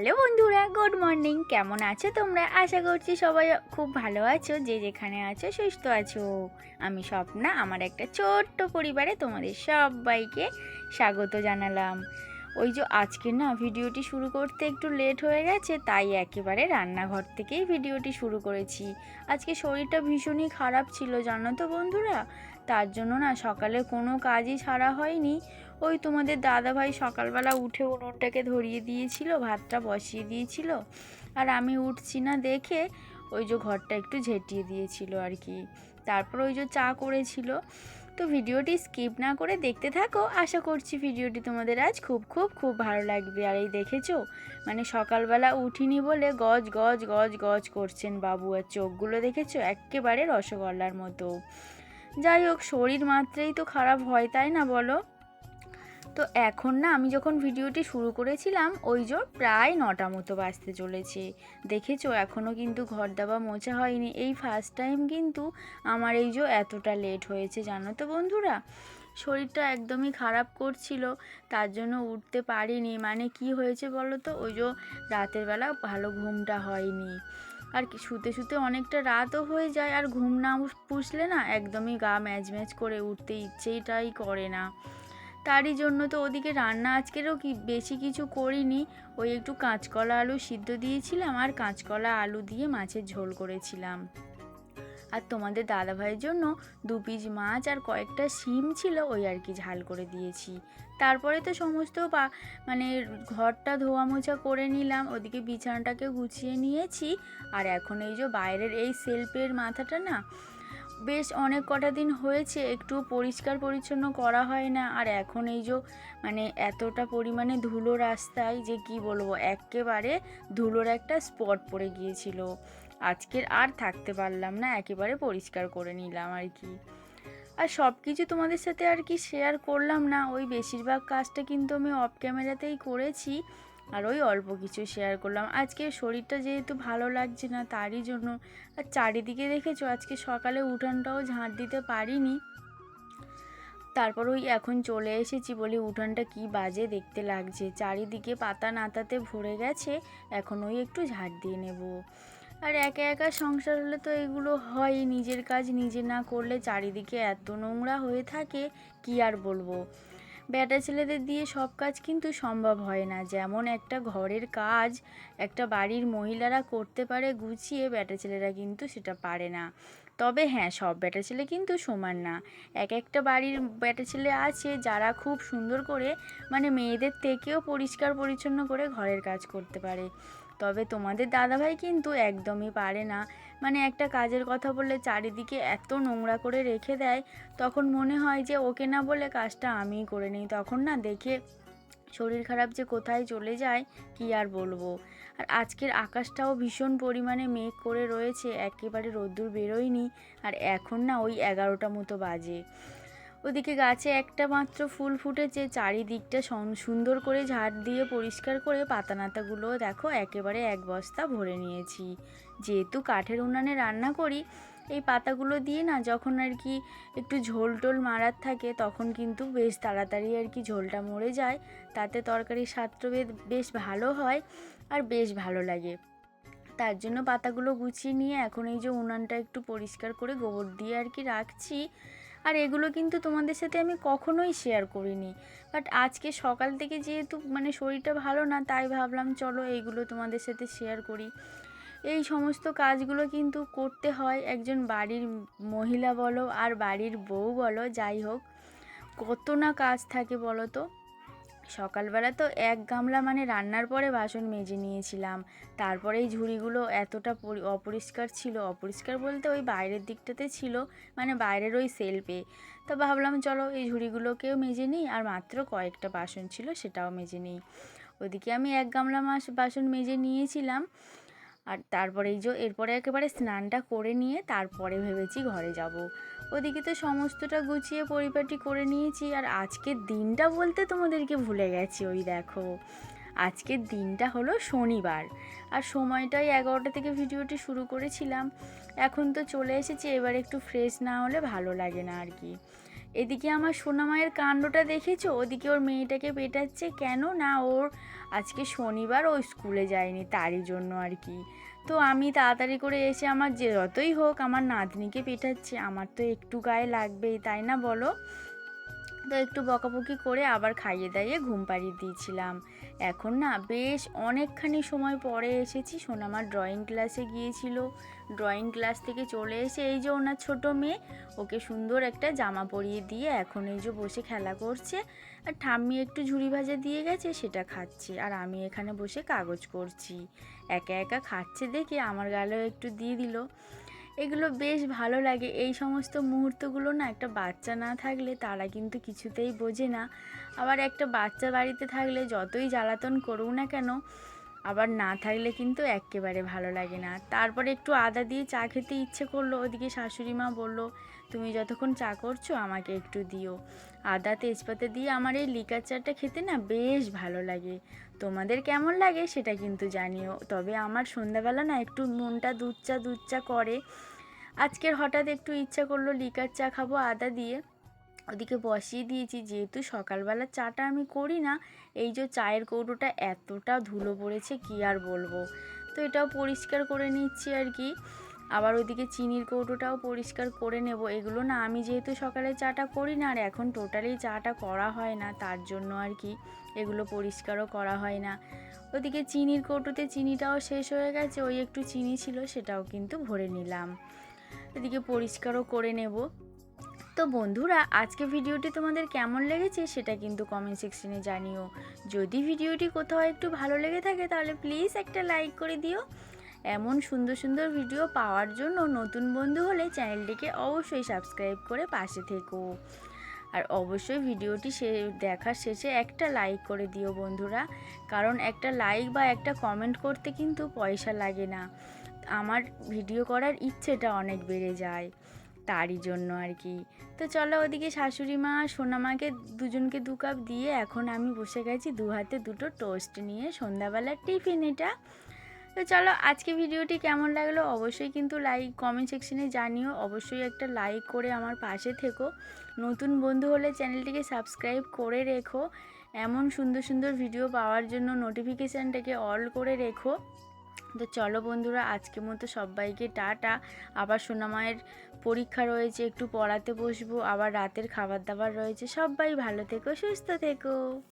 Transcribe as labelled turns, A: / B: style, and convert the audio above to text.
A: Hello বন্ধুরা, good morning. কেমন আছো তোমরা? আশা করছি সবাই খুব ভালো আছো, যে যেখানে আছো সুস্থ আছো। আমি স্বপ্না, আমার একটা ছোট্ট পরিবারে তোমাদের সবাইকে স্বাগত জানালাম। ওই যে আজকে না ভিডিওটি শুরু করতে একটু লেট হয়ে গেছে, তাই একেবারে রান্নাঘর থেকেই ভিডিওটি শুরু করেছি। আজকে শরীরটা ভীষণই খারাপ ছিল, জানো তো বন্ধুরা? তার জন্য না সকালে কোনো কাজই ছাড়া হয়নি। ওই তোমাদের দাদাভাই সকালবেলা উঠে উনুনটাকে ধরিয়ে দিয়েছিল, ভাতটা বসিয়ে দিয়েছিল। আর আমি উঠছি না দেখে ওই যে ঘরটা একটু ঝেঁটিয়ে দিয়েছিল আর কি। তারপর ওই যে চা করেছিল। তো ভিডিওটি স্কিপ না করে দেখতে থাকো। আশা করছি ভিডিওটি তোমাদের আজ খুব খুব খুব ভালো লাগবে। আর এই দেখেছ? মানে সকালবেলা উঠিনি বলে গজ গজ গজ গজ করছেন বাবু। আর চোখগুলো দেখেছ? একেবারে রসগোল্লার মতো। যাই হোক, শরীর মাত্রেই তো খারাপ হয়, তাই না বলো? তো এখন না আমি যখন ভিডিওটি শুরু করেছিলাম, ওই জোর প্রায় নটা মতো বাজতে চলেছে। দেখেছ এখনও কিন্তু ঘর দাবা মোছা হয়নি। এই ফার্স্ট টাইম কিন্তু আমার এই যে এতটা লেট হয়েছে, জানো তো বন্ধুরা? শরীরটা একদমই খারাপ করছিল, তার জন্য উঠতে পারিনি। মানে কি হয়েছে বলো তো? ওই যে রাতের বেলা ভালো ঘুমটা হয়নি। আর কি, শুতে শুতে অনেকটা রাতও হয়ে যায়, আর ঘুম না পুষলে না একদমই গা ম্যাচ ম্যাচ করে উঠতে ইচ্ছেটাই করে না। তারই জন্য তো ওদিকে রান্না আজকেরও কি বেশি কিছু করিনি। ওই একটু কাঁচকলা আলু সিদ্ধ দিয়েছিলাম আর কাঁচকলা আলু দিয়ে মাছের ঝোল করেছিলাম। আর তোমাদের দাদাভাইয়ের জন্য দু পিস মাছ আর কয়েকটা শিম ছিল, ওই আর কি ঝাল করে দিয়েছি। তারপরে তো সমস্ত পা মানে ঘরটা ধোয়া মোছা করে নিলাম, ওদিকে বিছানাটাকে গুছিয়ে নিয়েছি। আর এখন এই যে বাইরের এই সেলফের মাথাটা না বেশ অনেক কটা দিন হয়েছে, একটু পরিষ্কার পরিচ্ছন্ন করা হয় না। আর এখন এই যে মানে এতটা পরিমাণে ধুলো রাস্তায় যে কি বলব একেবারে ধুলোর একটা স্পট পড়ে গিয়েছিল। আজকের আর থাকতে পারলাম না, একেবারে পরিষ্কার করে নিলাম আর কি। আর সব কিছু তোমাদের সাথে আর কি শেয়ার করলাম না, ওই বেশিরভাগ কাজটা কিন্তু আমি অফ ক্যামেরাতেই করেছি। আর ওই অল্প কিছু শেয়ার করলাম। আজকে শরীরটা যেহেতু ভালো লাগছে না, তারই জন্য আর চারিদিকে দেখেছ, আজকে সকালে উঠানটাও ঝাঁট দিতে পারিনি। তারপর ওই এখন চলে এসেছি বলি উঠানটা কি বাজে দেখতে লাগছে। চারিদিকে পাতা নাতাতে ভরে গেছে, এখন ওই একটু ঝাড় দিয়ে নেব। আর একা একা সংসার হলে তো এগুলো হয়, নিজের কাজ নিজে না করলে চারিদিকে এত নোংরা হয়ে থাকে, কি আর বলব? বেটা ছেলেদের দিয়ে সব কাজ কিন্তু সম্ভব হয় না। যেমন একটা ঘরের কাজ একটা বাড়ির মহিলারা করতে পারে গুছিয়ে বেটা ছেলেরা কিন্তু সেটা পারে না। তবে হ্যাঁ সব বেটা ছেলে কিন্তু সমান না। এক একটা বাড়ির বেটা ছেলে আছে যারা খুব সুন্দর করে মানে মেয়েদের থেকেও পরিষ্কার পরিচ্ছন্ন করে ঘরের কাজ করতে পারে। তবে তোমাদের দাদাভাই কিন্তু একদমই পারে না। মানে একটা কাজের কথা বললে চারিদিকে এত নোংরা করে রেখে দেয়, তখন মনে হয় যে ওকে না বলে কাজটা আমিই করে নিই। তখন না দেখে শরীর খারাপ যে কোথায় চলে যায়, কি আর বলব? আর আজকের আকাশটাও ভীষণ পরিমাণে মেঘ করে রয়েছে, একেবারে রোদ্দুর বেরোয়নি, আর এখন না ওই এগারোটা মতো বাজে। ওদিকে গাছে একটা মাত্র ফুল ফুটেছে, চারিদিকটা সুন্দর করে ঝাড় দিয়ে পরিষ্কার করে পাতা নাতাগুলো দেখো, একেবারে এক বস্তা ভরে নিয়েছি। যেহেতু কাঠের উনানে রান্না করি, এই পাতাগুলো দিয়ে না যখন আর কি একটু ঝোল টোল মারার থাকে, তখন কিন্তু বেশ তাড়াতাড়ি আর কি ঝোলটা মরে যায়। তাতে তরকারির স্বাদটা বেশ ভালো হয় আর বেশ ভালো লাগে। তার জন্য পাতাগুলো গুছিয়ে নিয়ে এখন এই যে উনানটা একটু পরিষ্কার করে গোবর দিয়ে আর কি রাখছি। আর এগুলো কিন্তু তোমাদের সাথে আমি কখনোই শেয়ার করিনি। বাট আজকে সকাল থেকে যেহেতু মানে শরীরটা ভালো না, তাই ভাবলাম চলো এইগুলো তোমাদের সাথে শেয়ার করি। এই সমস্ত কাজগুলো কিন্তু করতে হয় একজন বাড়ির মহিলা বলো আর বাড়ির বউ বলো, যাই হোক। কত না কাজ থাকে বলো তো? সকালবেলা তো এক গামলা মানে রান্নার পরে বাসন মেজে নিয়েছিলাম। তারপরে এই ঝুড়িগুলো এতটা অপরিষ্কার ছিল, অপরিষ্কার বলতে ওই বাইরের দিকটাতে ছিল মানে বাইরের ওই সেলফে। তো ভাবলাম চলো এই ঝুড়িগুলোকেও মেজে নিই, আর মাত্র কয়েকটা বাসন ছিল সেটাও মেজে নিই। ওদিকে আমি এক গামলা মাস, বাসন মেজে নিয়েছিলাম, আর তারপরে এই যে এরপরে একেবারে স্নানটা করে নিয়ে তারপরে ভেবেছি ঘরে যাব। ওদিকে তো সমস্তটা গুছিয়ে পরিপাটি করে নিয়েছি আর আজকের দিনটা বলতে তোমাদেরকে ভুলে গেছি, ওই দেখো। আজকের দিনটা হলো শনিবার আর সময়টাই এগারোটা থেকে ভিডিওটি শুরু করেছিলাম। এখন তো চলে এসেছি, এবার একটু ফ্রেশ না হলে ভালো লাগে না আর কি। এদিকে আমার সোনামায়ের কাণ্ডটা দেখেছ? ওদিকে ওর মেয়েটাকে পেটাচ্ছে কেন? না, ওর আজকে শনিবার ও স্কুলে যায়নি, তারই জন্য আর কি। তো আমি তাড়াতাড়ি করে এসে আমার যে যতই হোক আমার নাতনিকে পেটাচ্ছে, আমার তো একটু গায়ে লাগবেই, তাই না বলো? তো একটু বকাবকি করে আবার খাইয়ে দাইয়ে ঘুম পাড়িয়ে দিয়েছিলাম। এখন না বেশ অনেকখানি সময় পরে এসেছি সোনামার ড্রয়িং ক্লাসে গিয়েছিল। ড্রয়িং ক্লাস থেকে চলে এসে এই যে ওনার ছোট মেয়ে, ওকে সুন্দর একটা জামা পরিয়ে দিয়ে এখন এই যে বসে খেলা করছে। আর ঠাম্মি একটু ঝুড়ি ভাজা দিয়ে গেছে, সেটা খাচ্ছে। আর আমি এখানে বসে কাগজ করছি। একা একা খাচ্ছে দেখে আমার গালেও একটু দিয়ে দিল। এগুলো বেশ ভালো লাগে। এই সমস্ত মুহূর্তগুলো না একটা বাচ্চা না থাকলে তারা কিন্তু কিছুতেই বোঝে না। আবার একটা বাচ্চা বাড়িতে থাকলে যতই জ্বালাতন করুক না কেন, আবার না থাকলে কিন্তু একেবারে ভালো লাগে না। তারপরে একটু আদা দিয়ে চা খেতে ইচ্ছে করল, ওদিকে শাশুড়ি মা বলল তুমি যতক্ষণ চা করছ আমাকে একটু দিও। আদা তেজপাতা দিয়ে আমার এই লিকার চাটা খেতে না বেশ ভালো লাগে। তোমাদের কেমন লাগে সেটা কিন্তু জানিও। তবে আমার সন্ধ্যাবেলা না একটু মনটা দুধ চা দুধ চা করে। আজকের হঠাৎ একটু ইচ্ছা করল লিকার চা খাব আদা দিয়ে। ওদিকে বসিয়ে দিয়েছি, যেহেতু সকালবেলা চাটা আমি করি না, এই যে চায়ের কৌটোটা এতটা ধুলো পড়েছে, কি আর বলব। তো এটাও পরিষ্কার করে নিচ্ছি আর কি। আবার ওইদিকে চিনির কৌটোটাও পরিষ্কার করে নেব। এগুলো না আমি যেহেতু সকালে চাটা করি না, আর এখন টোটালি চাটা করা হয় না, তার জন্য আর কি এগুলো পরিষ্কারও করা হয় না। ওদিকে চিনির কৌটোতে চিনিটাও শেষ হয়ে গেছে, ওই একটু চিনি ছিল সেটাও কিন্তু ভরে নিলাম। এদিকে পরিষ্কারও করে নেব। তো বন্ধুরা, আজকে ভিডিওটি তোমাদের কেমন লেগেছে সেটা কিন্তু কমেন্ট সেকশনে জানিও। যদি ভিডিওটি কোথাও একটু ভালো লেগে থাকে তাহলে প্লিজ একটা লাইক করে দিও। এমন সুন্দর সুন্দর ভিডিও পাওয়ার জন্য নতুন বন্ধু হলে চ্যানেলটিকে অবশ্যই সাবস্ক্রাইব করে পাশে থেকো। আর অবশ্যই ভিডিওটি সে, দেখার শেষে একটা লাইক করে দিও বন্ধুরা। কারণ একটা লাইক বা একটা কমেন্ট করতে কিন্তু পয়সা লাগে না। আমার ভিডিও করার ইচ্ছেটা অনেক বেড়ে যায়। তারই জন্য আর কি। তো চলো ওদিকে শাশুড়ি মা সোনামাকে দুজনকে দু কাপ দিয়ে এখন আমি বসে গেছি দু হাতে দুটো টোস্ট নিয়ে সন্ধ্যাবেলার টিফিন এটা। তো চলো আজকে ভিডিওটি কেমন লাগল অবশ্যই কিন্তু লাইক কমেন্ট সেকশনে জানিও। অবশ্যই একটা লাইক করে আমার পাশে থেকো। নতুন বন্ধু হলে চ্যানেলটিকে সাবস্ক্রাইব করে রেখো। এমন সুন্দর সুন্দর ভিডিও পাওয়ার জন্য নোটিফিকেশানটাকে অল করে রেখো। তো চলো বন্ধুরা, আজকে মতো সবাইকে টাটা। আবার সোনামায়ের পরীক্ষা রয়েছে, একটু পড়াতে বসবো। আবার রাতের খাবার দাবার রয়েছে। সবাই ভালো থেকো, সুস্থ থেকো।